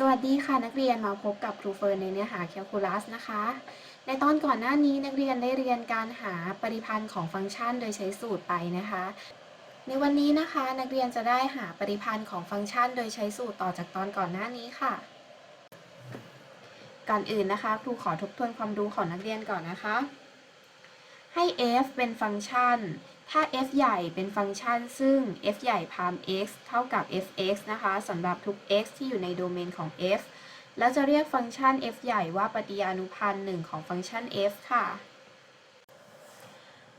สวัสดีค่ะนักเรียนมาพบกับครูเฟิร์นในเนื้อหาแคลคูลัสนะคะ ในตอนก่อนหน้านี้นักเรียนได้เรียนการหาปริพันธ์ของฟังก์ชันโดยใช้สูตรไปนะคะ ในวันนี้นะคะนักเรียนจะได้หาปริพันธ์ของฟังก์ชัน โดยใช้สูตรต่อจากตอนก่อนหน้านี้ค่ะ ก่อนอื่นนะคะ ครูขอทบทวนความรู้ของนักเรียนก่อนนะคะ ให้ f เป็นฟังก์ชัน ถ้า f ใหญ่เป็นฟังก์ชันซึ่ง f ใหญ่พาม x เท่ากับ fx นะคะสำหรับทุก x ที่อยู่ในโดเมนของ f แล้วจะเรียกฟังก์ชัน f ใหญ่ว่าปฏิยานุพันธ์หนึ่งของฟังก์ชัน f ค่ะ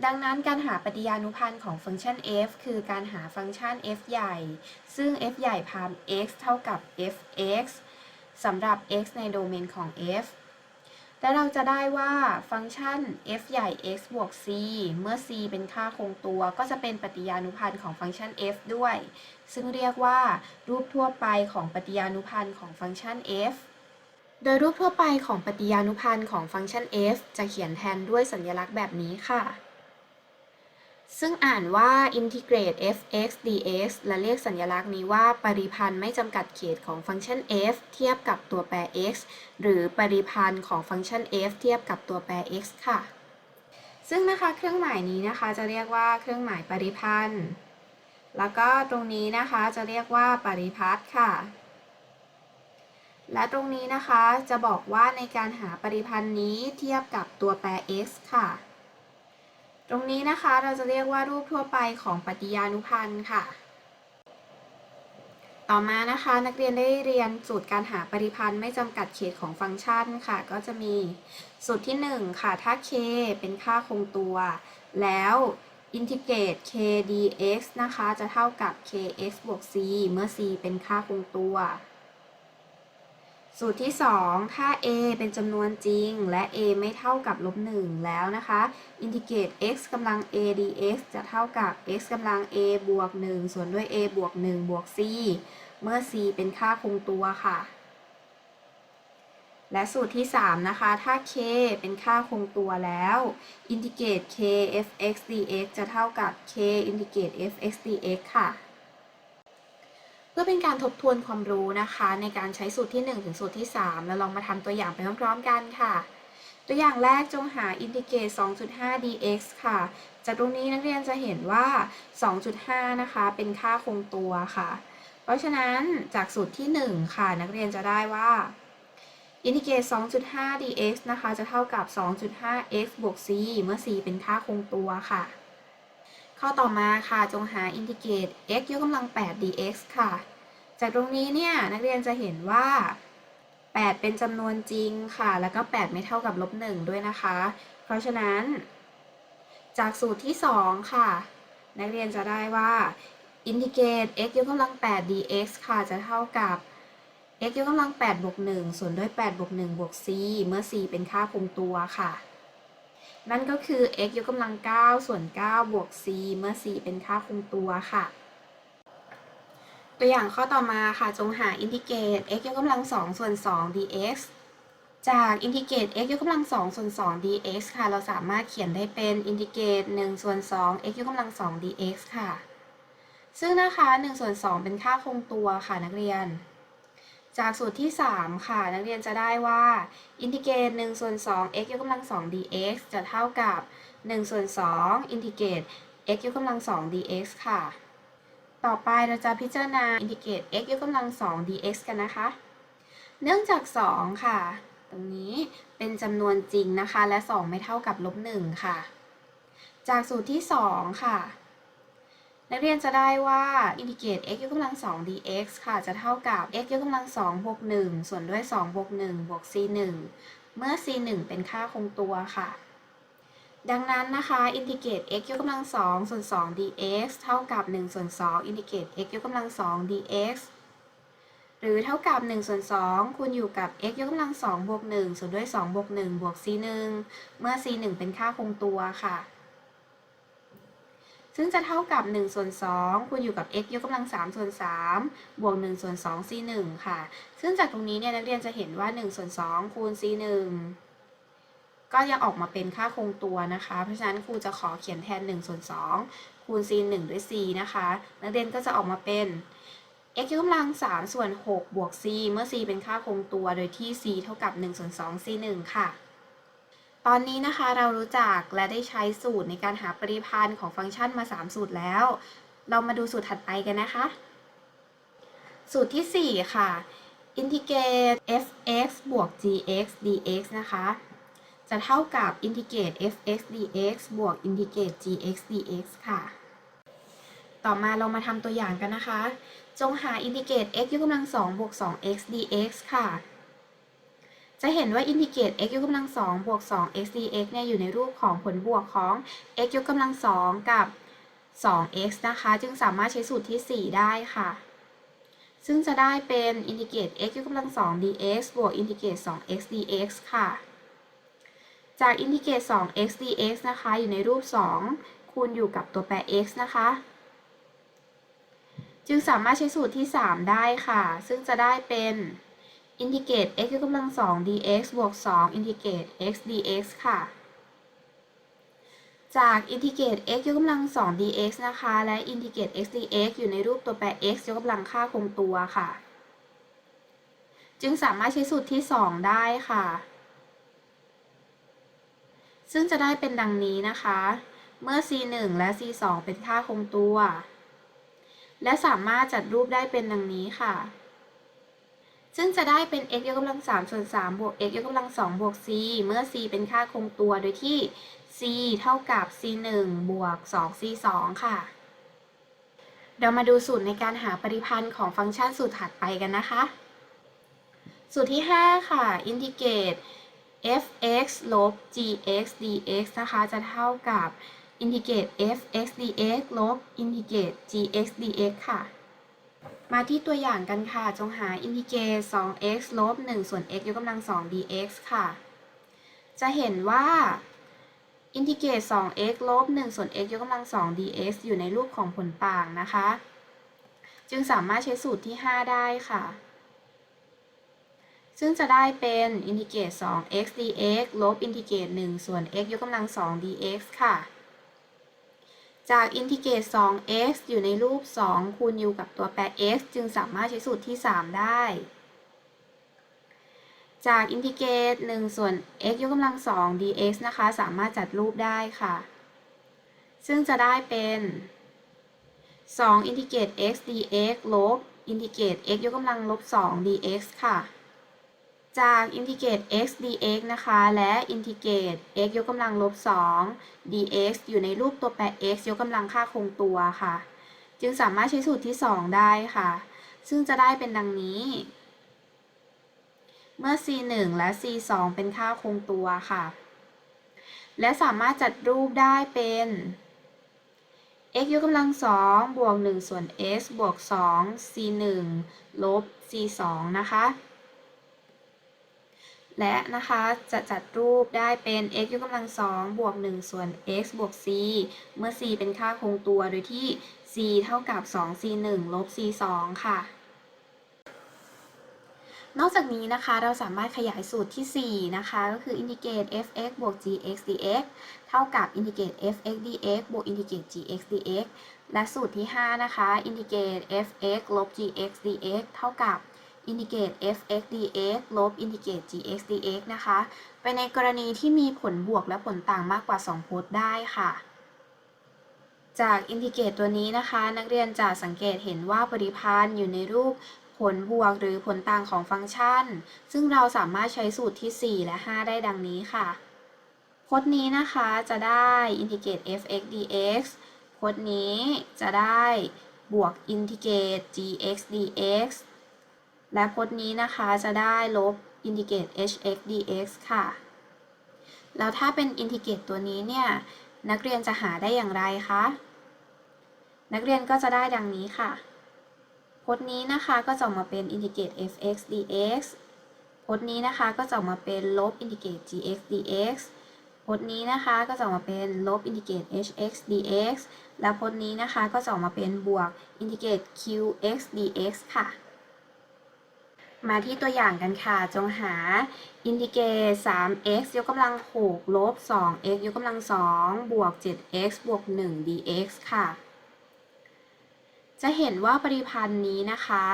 ดังนั้นการหาปฏิยานุพันธ์ของฟังก์ชัน f คือการหาฟังก์ชัน f ใหญ่ ซึ่ง f ใหญ่พาม x เท่ากับ fx สำหรับ x ในโดเมนของ f และเราจะได้ว่าฟังก์ชัน f ใหญ่ x บวก c เมื่อ c เป็นค่าคงตัว ก็จะเป็นปฏิยานุพันธ์ของฟังก์ชัน f ด้วย ซึ่งเรียกว่า รูปทั่วไปของปฏิยานุพันธ์ของฟังก์ชัน f โดยรูปทั่วไปของปฏิยานุพันธ์ของฟังก์ชัน f จะเขียนแทนด้วยสัญลักษณ์แบบนี้ค่ะ ซึ่งอ่านว่า integrate f(x) dx และเรียกสัญลักษณ์นี้ว่า ปริพันธ์ไม่จำกัดเขตของฟังก์ชัน f เทียบกับตัวแปร x หรือปริพันธ์ของฟังก์ชัน f เทียบกับตัวแปร x ค่ะ ซึ่งนะคะเครื่องหมายนี้นะคะจะเรียกว่าเครื่องหมายปริพันธ์ แล้วก็ตรงนี้นะคะจะเรียกว่าปริพัฒน์ค่ะ และตรงนี้นะคะจะบอกว่าในการหาปริพันธ์นี้เทียบกับตัวแปร x ค่ะ ตรงนี้นะคะเราจะเรียกว่ารูปทั่วไปของปฏิยานุพันธ์ค่ะ ต่อมานะคะนักเรียนได้เรียนสูตรการหาปริพันธ์ไม่จำกัดเขตของฟังก์ชันค่ะ ก็จะมีสูตรที่ 1 ค่ะ ถ้า k เป็นค่าคงตัว แล้วอินทิเกรต k dx นะคะ จะเท่ากับ kx บวก c เมื่อ c เป็นค่าคงตัว สูตรที่ 2 ถ้า a เป็นจำนวนจริง และ a ไม่เท่ากับลบ1แล้วนะคะอินทิเกรต x กำลัง a dx จะเท่ากับ x กำลัง a บวก 1 ส่วนด้วย a บวก 1 บวก c เมื่อ c เป็นค่าคงตัวค่ะ และสูตรที่ 3 นะคะ ถ้า k เป็นค่าคงตัวแล้วอินทิเกรต k f(x) dx จะเท่ากับ k อินทิเกรต f(x) dx ค่ะ พื่อเป็นการทบทวนความรู้นะคะ ในการใช้สูตรที่ 1 ถึงสูตรที่ 3 แล้วลองมาทำตัวอย่างไปพร้อมๆกันค่ะ ตัวอย่างแรกจงหาอินทิเกรต 2.5 dx ค่ะ จากตรงนี้นักเรียนจะเห็นว่า 2.5 นะคะ เป็นค่าคงตัวค่ะ เพราะฉะนั้นจากสูตรที่ 1 ค่ะ นักเรียนจะได้ว่าอินทิเกรต 2.5 dx นะคะ จะเท่ากับ 2.5x บวก c เมื่อ c เป็นค่าคงตัวค่ะ ข้อต่อมาค่ะจงหาอินทิเกรต x ยกกำลัง 8 dx ค่ะ จากตรงนี้เนี่ยนักเรียนจะเห็นว่า 8 เป็นจำนวนจริงค่ะ แล้วก็ 8 ไม่เท่ากับลบ1ด้วยนะคะ เพราะฉะนั้น จากสูตรที่ 2 ค่ะ นักเรียนจะได้ว่าอินทิเกรต x ยกกำลัง 8 dx ค่ะจะเท่ากับ x ยกกำลัง8บวก1ส่วนด้วย8บวก1บวก c เมื่อ c เป็นค่าคงตัวค่ะ นั่นก็คือ x ยกกำลัง 9 ส่วน 9 บวก c เมื่อ c เป็นค่าคงตัวค่ะ ตัวอย่างข้อต่อมาค่ะจงหาอินทิเกรต x ยกกำลัง 2 ส่วน 2 dx จากอินทิเกรต x ยกกำลัง 2 ส่วน 2 dx ค่ะ เราสามารถเขียนได้เป็นอินทิเกรต 1 ส่วน 2 x ยกกำลัง 2 dx ค่ะ ซึ่งนะคะ 1 ส่วน 2 เป็นค่าคงตัวค่ะนักเรียน จากสูตรที่ 3 ค่ะ นักเรียนจะได้ว่า อินทิเกรต1ส่วน2 x ยกกำลัง2 dx จะเท่ากับ1ส่วน2อินทิเกรต x ยกกำลัง2 dx ค่ะ ต่อไปเราจะพิจารณาอินทิเกรต x ยกกำลัง2 dx กันนะคะ เนื่องจาก 2 ค่ะ ตรงนี้เป็นจำนวนจริงนะคะ และ 2 ไม่เท่ากับลบ1ค่ะ จากสูตรที่ 2 ค่ะ นักเรียนจะได้ว่าอินทิเกรต x ยกกำลัง 2 dx ค่ะ จะเท่ากับ x ยกกำลัง2บวก1ส่วนด้วย2บวก1บวก c 1เมื่อ c 1เป็นค่าคงตัวค่ะ ดังนั้นนะคะอินทิเกรต x ยกกำลัง2ส่วน2 dx เท่ากับ1ส่วน2อินทิเกรต x ยกกำลัง2 dx หรือเท่ากับ1ส่วน2คูณอยู่กับ x ยกกำลัง2บวก1ส่วนด้วย2บวก1บวก c 1เมื่อ c 1เป็นค่าคงตัวค่ะ ซึ่งจะเท่ากับ1ส่วน2คูณอยู่กับ x ยกกำลัง3ส่วน3บวก1ส่วน2 c 1ค่ะ ซึ่งจากตรงนี้เนี่ยนักเรียนจะเห็นว่า1ส่วน2คูณ c 1ก็ยังออกมาเป็นค่าคงตัวนะคะ เพราะฉะนั้นครูจะขอเขียนแทน1ส่วน2คูณ c 1ด้วย c นะคะ นักเรียนก็จะออกมาเป็น x ยกกำลัง3ส่วน6บวก c เมื่อ c เป็นค่าคงตัวโดยที่ c เท่ากับ1ส่วน2 c 1ค่ะ ตอนนี้นะคะเรารู้จักและได้ใช้สูตรในการหาปริพันธ์ของฟังก์ชันมา 3 สูตรแล้ว เรามาดูสูตรถัดไปกันนะคะ สูตรทีสี่4 ค่ะอินทิเกรต f(x) บวก gx dx นะคะ จะเท่ากับอินทิเกรต f(x) dx บวกอินทิเกรต gx dx ค่ะ ต่อมาเรามาทำตัวอย่างกันนะคะ จงหาอินทิเกรต x ยกกำลัง2บวก 2x dx ค่ะ จะเห็นว่าอินทิเกรต x ยกกำลัง2บวก 2x dx เนี่ยอยู่ในรูปของผลบวกของ x ยกกำลัง2กับ 2x นะคะ จึงสามารถใช้สูตรที่ 4 ได้ค่ะ ซึ่งจะได้เป็นอินทิเกรต x ยกกำลัง2 dx บวกอินทิเกรต 2x dx ค่ะ จากอินทิเกรต 2x dx นะคะ อยู่ในรูป 2 คูณอยู่กับตัวแปร x นะคะ จึงสามารถใช้สูตรที่ 3 ได้ค่ะ ซึ่งจะได้เป็น อินทิเกรต x ยกกำลัง2 dx บวก2อินทิเกรต x dx ค่ะ จากอินทิเกรต x ยกกำลัง2 dx นะคะ และอินทิเกรต x dx อยู่ในรูปตัวแปร x ยกกำลังค่าคงตัวค่ะ จึงสามารถใช้สูตรที่ 2 ได้ค่ะ ซึ่งจะได้เป็นดังนี้นะคะ เมื่อ c 1และ c 2เป็นค่าคงตัว และสามารถจัดรูปได้เป็นดังนี้ค่ะ ซึ่งจะได้เป็น x ยกกำลัง3ส่วน3บวก x ยกกำลัง2บวก c เมื่อ c เป็นค่าคงตัวโดยที่ c เท่ากับ c 1บวก2 c 2ค่ะ เรามาดูสูตรในการหาปริพันธ์ของฟังก์ชันสูตรถัดไปกันนะคะ สูตรที่ 5 ค่ะ อินทิเกรต f(x) ลบ gx dx นะคะ จะเท่ากับ อินทิเกรต f(x) dx ลบ อินทิเกรต gx dx ค่ะ มาที่ตัวอย่างกันค่ะ จงหาอินทิเกรต 2x ลบ 1 ส่วน x ยกกำลัง 2 dx ค่ะ จะเห็นว่าอินทิเกรต 2x ลบ 1 ส่วน x ยกกำลัง 2 dx อยู่ในรูปของผลต่างนะคะ จึงสามารถใช้สูตรที่ 5 ได้ค่ะ ซึ่งจะได้เป็นอินทิเกรต 2x dx ลบอินทิเกรต 1 ส่วน x ยกกำลัง 2 dx ค่ะ จากอินทิเกรต 2x อยู่ในรูป 2 คูณอยู่กับตัวแปร x จึงสามารถใช้สูตรที่ 3 ได้ จากอินทิเกรต 1 ส่วน x ยกกำลัง 2 dx นะคะ สามารถจัดรูปได้ค่ะ ซึ่งจะได้เป็น 2 อินทิเกรต x dx ลบ อินทิเกรต x ยกกำลังลบ 2 dx ค่ะ จากอินทิเกรต x dx นะคะ และอินทิเกรต x ยกกำลังลบ 2 dx อยู่ในรูปตัวแปร x ยกกำลังค่าคงตัวค่ะ จึงสามารถใช้สูตรที่ 2 ได้ค่ะ ซึ่งจะได้เป็นดังนี้ เมื่อ c 1และ c 2เป็นค่าคงตัวค่ะ และสามารถจัดรูปได้เป็น x ยกกำลัง 2 บวก 1 ส่วน s บวก 2 c 1ลบ c 2นะคะ และนะคะจะจัดรูปได้เป็น x ยกกำลัง2บวก1ส่วน x บวก c เมื่อ c เป็นค่าคงตัวโดยที่ c เท่ากับ 2c 1ลบ c 2ค่ะ นอกจากนี้นะคะเราสามารถขยายสูตรที่ 4 นะคะ ก็คืออินทิเกรต f(x) บวก gx dx เท่ากับอินทิเกรต f(x) dx บวกอินทิเกรต gx dx และสูตรที่ 5 นะคะอินทิเกรต f(x) ลบ gx dx เท่ากับ อินทิเกรต f(x) dx ลบอินทิเกรต gx dx นะคะ ไปในกรณีที่มีผลบวกและผลต่างมากกว่า 2 พจน์ได้ค่ะ จากอินทิเกรตตัวนี้นะคะ นักเรียนจะสังเกตเห็นว่าปริพันธ์อยู่ในรูปผลบวกหรือผลต่างของฟังก์ชัน ซึ่งเราสามารถใช้สูตรที่ 4 และ 5 ได้ดังนี้ค่ะ พจน์นี้นะคะจะได้อินทิเกรต f(x) dx พจน์นี้จะได้บวกอินทิเกรต gx dx และพจน์นี้นะคะจะได้ลบอินทิเกรต hx dx ค่ะ แล้วถ้าเป็นอินทิเกรตตัวนี้เนี่ย นักเรียนจะหาได้อย่างไรคะ นักเรียนก็จะได้ดังนี้ค่ะ พจน์นี้นะคะก็จะออกมาเป็นอินทิเกรต f(x) dx พจน์นี้นะคะก็จะออกมาเป็นลบอินทิเกรต gx dx พจน์นี้นะคะก็จะออกมาเป็นลบอินทิเกรต hx dx และพจน์นี้นะคะก็จะออกมาเป็นบวกอินทิเกรต qx dx ค่ะ มาที่ตัวอย่างกันค่ะ จงหาอินทิเกรต 3x ยกกำลัง 6 ลบ 2x ยกกำลัง 2 บวก 7x บวก 1 dx ค่ะ จะเห็นว่าปริพันธ์นี้นะคะ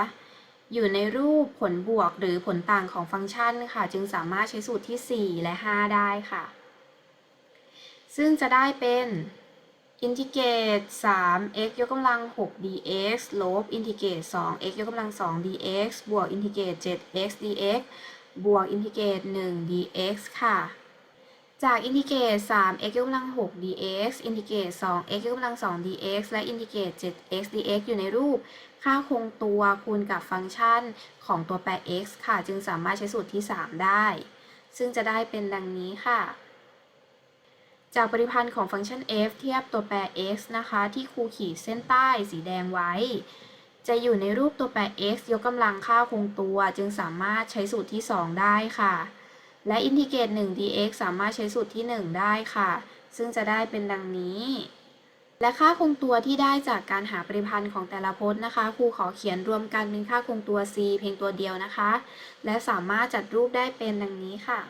อยู่ในรูปผลบวกหรือผลต่างของฟังก์ชันค่ะ จึงสามารถใช้สูตรที่ 4 และ 5 ได้ค่ะ ซึ่งจะได้เป็น อินทิเกรต3 x ยกกำลัง 6 dx ลบอินทิเกรต2 x ยกกำลัง 2 dx บวกอินทิเกรต7 x dx บวกอินทิเกรต1 dx ค่ะ จากอินทิเกรต3 x ยกกำลัง 6 dx อินทิเกรต2 x ยกกำลัง 2 dx และอินทิเกรต7 x dx อยู่ในรูป ค่าคงตัวคูณกับฟังก์ชันของตัวแปร x ค่ะ จึงสามารถใช้สูตรที่ 3 ได้ ซึ่งจะได้เป็นดังนี้ค่ะ จากปริพันธ์ของฟังก์ชัน f เทียบตัวแปร x นะคะ ที่ครูขีดเส้นใต้สีแดงไว้ จะอยู่ในรูปตัวแปร x ยกกำลังค่าคงตัว จึงสามารถใช้สูตรที่ 2 ได้ค่ะ และอินทิเกรต 1 dx สามารถใช้สูตรที่ 1 ได้ค่ะ ซึ่งจะได้เป็นดังนี้ และค่าคงตัวที่ได้จากการหาปริพันธ์ของแต่ละพจน์นะคะ ครูขอเขียนรวมกันเป็นค่าคงตัว c เพียงตัวเดียวนะคะ และสามารถจัดรูปได้เป็นดังนี้ค่ะ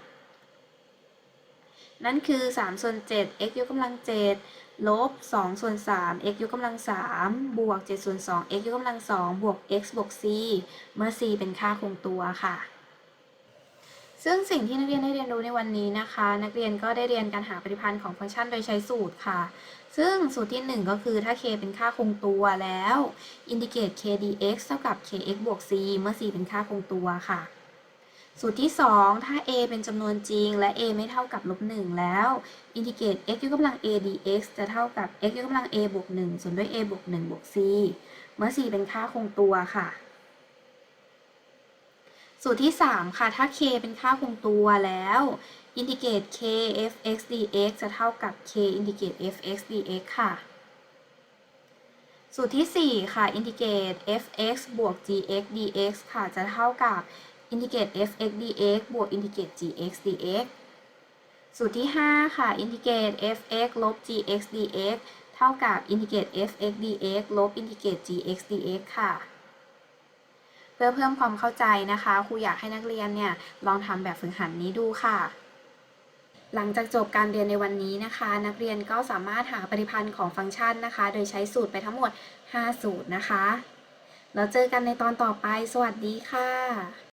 นั่นคือ3ส่วน7 x ยกกำลัง7ลบ2ส่วน3 x ยกกำลัง3บวก7ส่วน2 x ยกกำลัง2บวก x บวก c เมื่อ c เป็นค่าคงตัวค่ะ ซึ่งสิ่งที่นักเรียนได้เรียนรู้ในวันนี้นะคะ นักเรียนก็ได้เรียนการหาปริพันธ์ของฟังก์ชันโดยใช้สูตรค่ะ ซึ่งสูตรที่ 1 ก็คือถ้า k เป็นค่าคงตัวแล้วอินทิเกรต k dx เท่ากับ kx บวก c เมื่อ c เป็นค่าคงตัวค่ะ สูตรที่ 2 ถ้า a เป็นจำนวนจริง และ a ไม่เท่ากับลบ1แล้วอินทิเกรต x ยกกำลัง a dx จะเท่ากับ x ยกกำลัง a บวก1ส่วนด้วย a บวก1บวก c เมื่อ c เป็นค่าคงตัวค่ะ สูตรที่ 3 ค่ะ ถ้า k เป็นค่าคงตัวแล้วอินทิเกรต k f(x) dx จะเท่ากับ k อินทิเกรต f(x) dx ค่ะ สูตรที่ 4 ค่ะอินทิเกรต f(x) บวก gx dx ค่ะจะเท่ากับ อินทิเกรต f(x) dx บวกอินทิเกรต gx dx สูตรที่ 5 ค่ะ อินทิเกรต f(x) ลบ gx dx เท่ากับอินทิเกรต f(x) dx ลบอินทิเกรต gx dx ค่ะเพื่อเพิ่มความเข้าใจนะคะครูอยากให้นักเรียนเนี่ยลองทำแบบฝึกหัดนี้ดูค่ะ หลังจากจบการเรียนในวันนี้นะคะ นักเรียนก็สามารถหาปริพันธ์ของฟังก์ชันนะคะ โดยใช้สูตรไปทั้งหมด 5 สูตรนะคะ แล้วเจอกันในตอนต่อไป สวัสดีค่ะ